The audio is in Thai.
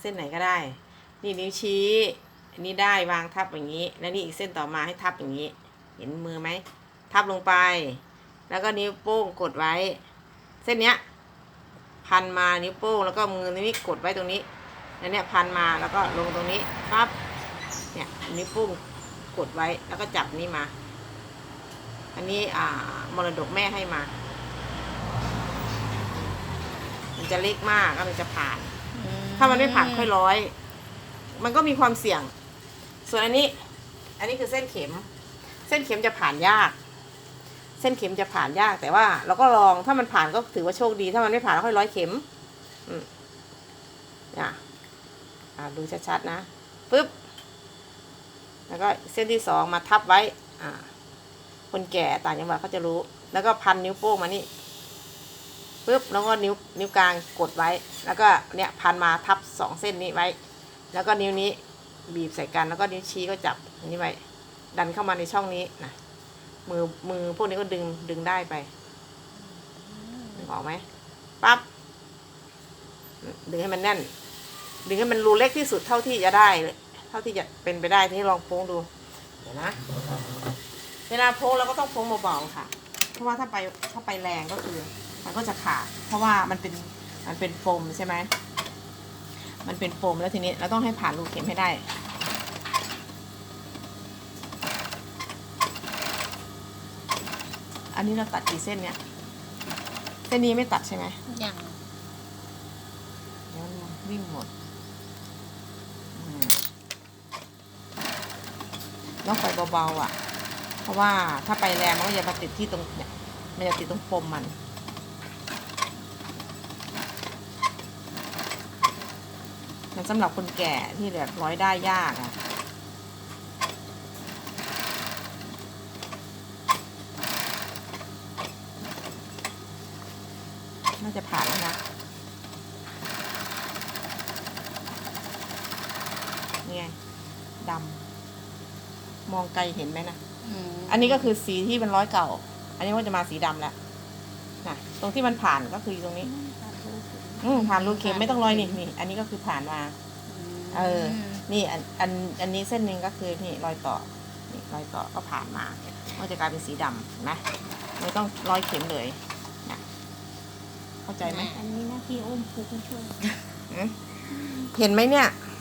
เส้นไหนก็ได้ นี่นิ้วชี้อันนี้ได้วางทับอย่างนี้ แล้วนี่อีกเส้นต่อมาให้ทับอย่างนี้ เห็นมือไหม ทับลงไป แล้วก็นิ้วโป้งกดไว้ เส้นเนี้ย พันมานิ้วโป้งแล้วก็มือนี้กดไว้ตรงนี้แล้วเนี่ยพันมาแล้วก็ลงตรงนี้ปั๊บเนี่ยนิ้วโป้งกดไว้แล้วก็จับนี่มา อันนี้อ่ามรดกแม่ให้มา มันจะเล็กมากก็มันจะผ่าน ถ้ามันไม่ผ่านค่อยร้อย มันก็มีความเสี่ยง ส่วนอันนี้ อันนี้คือเส้นเข็ม เส้นเข็มจะผ่านยาก เส้นเข็มจะผ่านยากแต่ว่า เราก็ลองถ้ามันผ่านก็ถือว่าโชคดี ถ้ามันไม่ผ่านค่อยร้อยเข็มอืมอะอะดูชัดๆนะปึ๊บแล้วก็เส้นที่สองมาทับไว้ อ่า คนแก่ต่างจังหวัดเขาจะรู้ แล้วก็พันนิ้วโป้งมานี่ ปึ๊บแล้วก็นิ้วนิ้วกลางกดไว้ แล้วก็เนี่ยพันมาทับสองเส้นนี้ไว้ แล้วก็นิ้วนี้บีบใส่กันแล้วก็นิ้วชี้ก็จับอันนี้ไว้ดันเข้ามาในช่องนี้นะมือมือพวกนี้ก็ดึงดึงได้ไปดึงออกไหมปั๊บดึงให้มันแน่น ดึงให้มันรูเล็กที่สุดเท่าที่จะได้เลยเท่าที่จะเป็นไปได้ที่ลองโพ้งดูเดี๋ยวนะเวลาโพงเราก็ต้องโพงเบาๆค่ะ เพราะว่าถ้าไปถ้าไปแรงก็คือ มันก็จะขาด เพราะว่ามันเป็นมันเป็นโฟมใช่ไหมมันเป็นโฟมแล้วทีนี้เราต้องให้ผ่านรูเข็มให้ได้ อันนี้เราตัดกี่เส้นเนี่ย เส้นนี้ไม่ตัดใช่ไหมอย่างเดี๋ยวมันวิ่งหมดอืมต้องไปเบาๆอะ เพราะว่าถ้าไปแรงมันก็จะมาติดที่ตรงเนี่ย มันจะติดตรงปมมัน มันสำหรับคนแก่ที่แบบร้อยได้ยากอะน่าจะผ่านแล้วนะนี่ไงดำมองไกลเห็นไหมนะอันนี้ก็คือสีที่เป็นร้อยเก่า อันนี้ก็จะมาสีดำแล้วนะตรงที่มันผ่านก็คืออยู่ตรงนี้ อืมผ่านรูเข็มไม่ต้องร้อยนี่นี่อันนี้ก็คือผ่านมา เออ นี่อันอันอันนี้เส้นหนึ่งก็คือนี่รอยต่อนี่รอยต่อก็ผ่านมาก็จะกลายเป็นสีดำเห็นไหมไม่ต้องร้อยเข็มเลยนะเข้าใจไหมอันนี้นะพี่อุ้มพุกมาช่วยอืมเห็นไหมเนี่ยอ